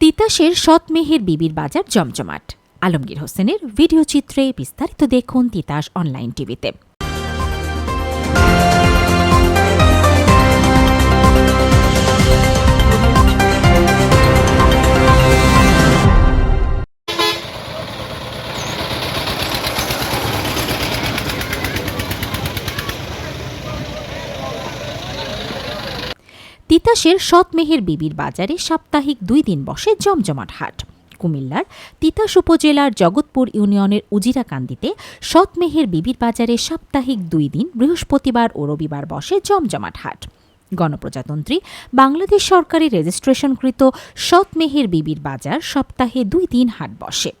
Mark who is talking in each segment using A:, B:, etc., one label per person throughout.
A: তিতাসের সৎমেহের বিবির বাজার জমজমাট। আলমগীর হোসেনের ভিডিও চিত্রে বিস্তারিত দেখুন তিতাস অনলাইন টিভিতে। তিতাসের সৎমেহের বিবির বাজারে সাপ্তাহিক দুই দিন বসে জমজমাট হাট। কুমিল্লার তিতাস উপজেলার জগৎপুর ইউনিয়নের উজিরাকান্দিতে সৎমেহের বিবির বাজারে সাপ্তাহিক দুই দিন বৃহস্পতিবার ও রবিবার বসে জমজমাট হাট। গণপ্রজাতন্ত্রী বাংলাদেশ সরকারের রেজিস্ট্রেশনকৃত সৎমেহের বিবির বাজার সপ্তাহে দুই দিন হাট বসে।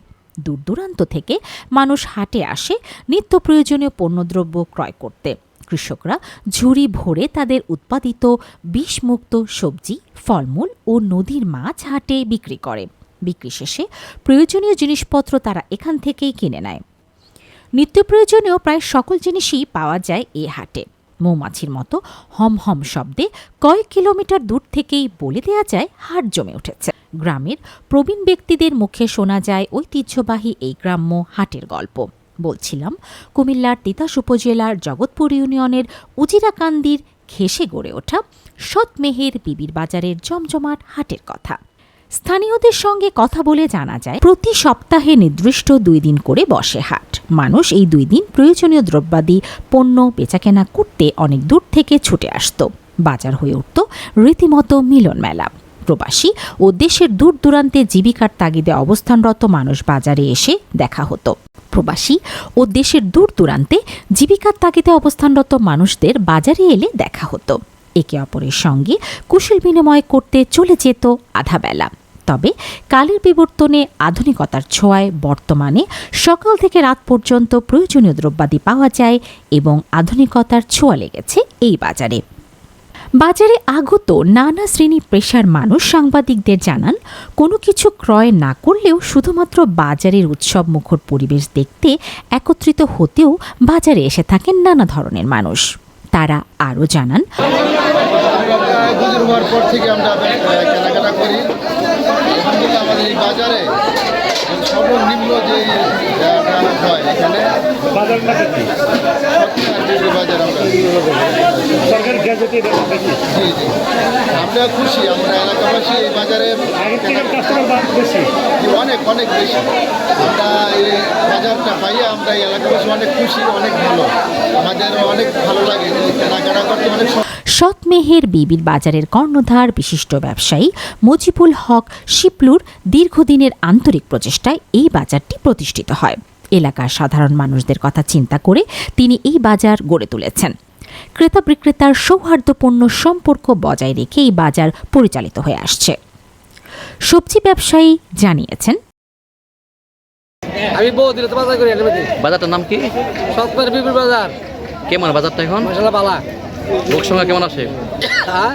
A: দূর দূরান্ত থেকে মানুষ হাটে আসে নিত্য প্রয়োজনীয় পণ্যদ্রব্য ক্রয় করতে। কৃষকরা ঝুড়ি ভরে তাদের উৎপাদিত বিষমুক্ত সবজি, ফলমূল ও নদীর মাছ হাটে বিক্রি করে। বিক্রি শেষে প্রয়োজনীয় জিনিসপত্র তারা এখান থেকেই কিনে নেয়। নিত্য প্রয়োজনীয় প্রায় সকল জিনিসই পাওয়া যায় এ হাটে। মৌমাছির মতো হম হম শব্দে কয়েক কিলোমিটার দূর থেকেই বলে দেয়া যায়, হাট জমে উঠেছে। গ্রামের প্রবীণ ব্যক্তিদের মুখে শোনা যায় ঐতিহ্যবাহী এই গ্রাম্য হাটের গল্প। বলছিলাম, কুমিল্লার তিতাস উপজেলার জগৎপুর ইউনিয়নের উজিরাকান্দির ঘেসে গড়ে ওঠা সৎমেহের বিবির বাজারের জমজমাট হাটের কথা। স্থানীয়দের সঙ্গে কথা বলে জানা যায়, প্রতি সপ্তাহে নির্দিষ্ট দুই দিন করে বসে হাট। মানুষ এই দুই দিন প্রয়োজনীয় দ্রব্যাদি, পণ্য বেচাকেনা করতে অনেক দূর থেকে ছুটে আসতো। বাজার হয়ে উঠত রীতিমতো মিলন মেলা। প্রবাসী ও দেশের দূর দূরান্তে জীবিকার তাগিদে অবস্থানরত মানুষ বাজারে এসে দেখা হতো। প্রবাসী ও দেশের দূর দূরান্তে জীবিকার তাগিদে অবস্থানরত মানুষদের বাজারে এলে দেখা হতো। একে অপরের সঙ্গে কুশল বিনিময় করতে চলে যেত আধা বেলা। তবে কালের বিবর্তনে, আধুনিকতার ছোঁয়ায় বর্তমানে সকাল থেকে রাত পর্যন্ত প্রয়োজনীয় দ্রব্যাদি পাওয়া যায় এবং আধুনিকতার ছোঁয়া লেগেছে এই বাজারে। বাজারে আগত নানা শ্রেণি পেশার মানুষ সাংবাদিকদের জানান কোনো কিছু ক্রয় না করলেও শুধুমাত্র বাজারের উৎসব মুখর পরিবেশ দেখতে একত্রিত হতেও বাজারে এসে থাকেন নানা ধরনের মানুষ। তারা আরও জানান
B: সর্বনিম্ন যে হয় এখানে
C: বাজার
B: বাজার আমরা জি জি খুশি আমরা এলাকাবাসী এই বাজারে অনেক অনেক বেশি। আমরা এই বাজারটা পাইয়ে আমরা এই এলাকাবাসী অনেক খুশি অনেক ভালো। আমাদের অনেক ভালো লাগে কেনাকাটা করতে অনেক
A: সৎমেহের বিবির বাজারের কর্ণধার বিশিষ্ট ব্যবসায়ী মজিবুল হক শিপলুর দীর্ঘদিনের আন্তরিক প্রচেষ্টায় এই বাজারটি প্রতিষ্ঠিত হয়। এলাকার সাধারণ মানুষদের কথা চিন্তা করে তিনি এই বাজার গড়ে তুলেছেন। ক্রেতা বিক্রেতার সৌহার্দ্যপূর্ণ সম্পর্ক বজায় রেখে এই বাজার পরিচালিত হয়ে আসছে। সবজি ব্যবসায়ী জানিয়েছেন
D: আমি তো বাজার করি
E: বাজারটার নাম কি?
D: বিপুল বাজার।
E: কেমন বাজারটা এখন?
D: মশলা পালা
E: লোক সংখ্যা কেমন আসে
D: হ্যাঁ?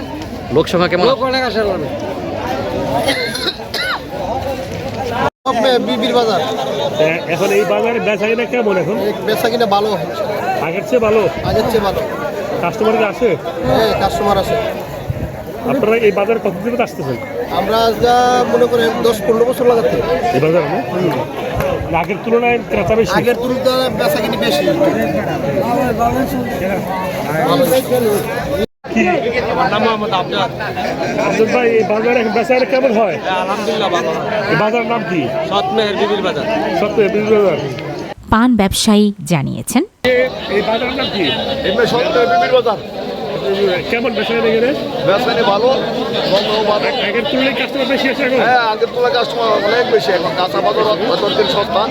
E: লোক সংখ্যা কেমন
D: লোক অনেক আসে লাগবে
B: সব বিবির বাজার।
C: এখন এই বাজারে বেচা কিনা কেমন এখন?
B: এই বেচা কিনা ভালো।
C: আগের চেয়ে ভালো?
B: আগের চেয়ে ভালো।
C: কাস্টমার আসে
B: হ্যাঁ কাস্টমার আছে।
C: আপনারা এই বাজার কত দিন আসতেছেন?
B: আমরা যা মনে করেন দশ পনেরো বছর লাগাতে
C: এই বাজার আগের তুলনায় ক্রেতা বেশি।
B: আগের তুলনায় বেচা কিনি বেশি।
C: কি
D: আমার নাম মোহাম্মদ আবজাদ
C: আব্দুল ভাই এই বাজারে এখন বেচা কেমন হয়?
D: আলহামদুলিল্লাহ ভালো
C: এই বাজারের নাম কি?
D: সৎমেহের বিবির বাজার।
C: সত্য বিশ বাজার।
A: পান ব্যবসায়ী জানিয়েছেন।
C: এই বাজারের নাম কি?
B: বিবির বাজার।
C: কেমন এখানে
B: ভালো মঙ্গল ভালো।
C: আগের তুলনায় কাস্টমার বেশি আছে এখন?
B: হ্যাঁ আগের তুলনায় কাস্টমার অনেক বেশি এখন। কাঁচা বাজার অত দিন সস্তা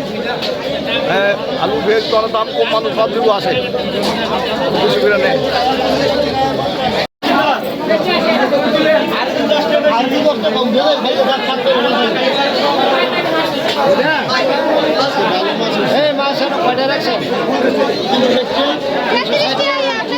B: হ্যাঁ আলু ভেজ করার দাম কম মানুষ সব আসে। বেশি করে নেয় এই মাছ কয়টা রাখছেন